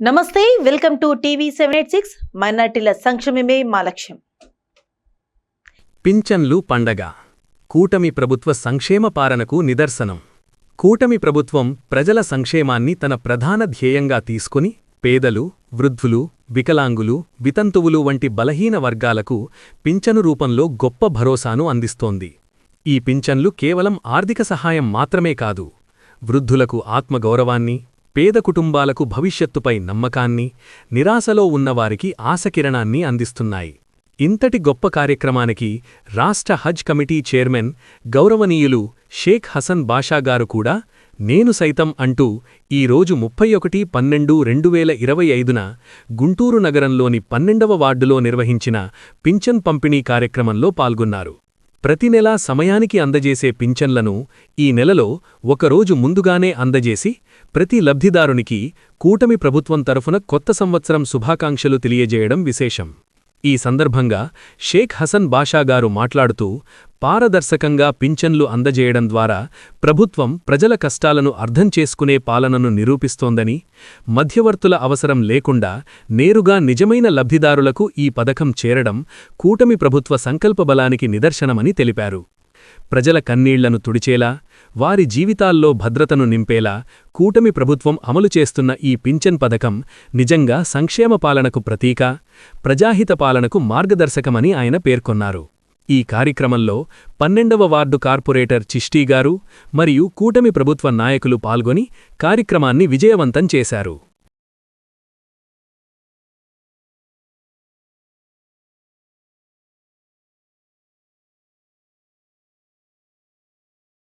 నమస్తే welcome to TV seven eight six. మైనార్టీల సంక్షేమమే మా లక్ష్యం. పింఛన్లు పండగ. కూటమి ప్రభుత్వ సంక్షేమ పాలనకు నిదర్శనం. కూటమి ప్రభుత్వం ప్రజల సంక్షేమాన్ని తన ప్రధాన ధ్యేయంగా తీసుకుని పేదలు వృద్ధులు వికలాంగులు వితంతువులు వంటి బలహీన వర్గాలకు పింఛను రూపంలో గొప్ప భరోసాను అందిస్తోంది. ఈ పింఛన్లు కేవలం ఆర్థిక సహాయం మాత్రమే కాదు వృద్ధులకు ఆత్మగౌరవాన్ని పేద కుటుంబాలకు భవిష్యత్తుపై నమ్మకాన్ని నిరాశలో ఉన్నవారికి ఆశకిరణాన్ని అందిస్తున్నాయి. ఇంతటి గొప్ప కార్యక్రమానికి రాష్ట్ర హజ్ కమిటీ చైర్మన్ గౌరవనీయులు షేక్ హసన్ బాషా గారు కూడా నేను సైతం అంటూ ఈ రోజు ముప్పై ఒకటి పన్నెండు రెండు వేల ఇరవై ఐదున గుంటూరు నగరంలోని పన్నెండవ వార్డులో నిర్వహించిన పింఛన్ పంపిణీ కార్యక్రమంలో పాల్గొన్నారు. ప్రతి నెలా సమయానికి అందజేసే పింఛన్లను ఈ నెలలో ఒకరోజు ముందుగానే అందజేసి ప్రతి లబ్ధిదారునికి కూటమి ప్రభుత్వం తరఫున కొత్త సంవత్సరం శుభాకాంక్షలు తెలియజేయడం విశేషం. ఈ సందర్భంగా షేక్ హసన్ బాషా గారు మాట్లాడుతూ పారదర్శకంగా పింఛన్లు అందజేయడం ద్వారా ప్రభుత్వం ప్రజల కష్టాలను అర్థం చేసుకునే పాలనను నిరూపిస్తోందని మధ్యవర్తుల అవసరం లేకుండా నేరుగా నిజమైన లబ్ధిదారులకు ఈ పథకం చేరడం కూటమి ప్రభుత్వ సంకల్పబలానికి నిదర్శనమని తెలిపారు. ప్రజల కన్నీళ్ళను తుడిచేలా వారి జీవితాల్లో భద్రతను నింపేలా కూటమి ప్రభుత్వం అమలు చేస్తున్న ఈ పింఛన్ పథకం నిజంగా సంక్షేమ పాలనకు ప్రతీక ప్రజాహిత పాలనకు మార్గదర్శకమని ఆయన పేర్కొన్నారు. ఈ కార్యక్రమంలో పన్నెండవ వార్డు కార్పొరేటర్ చిష్టీగారు మరియు కూటమి ప్రభుత్వ నాయకులు పాల్గొని కార్యక్రమాన్ని విజయవంతం చేశారు.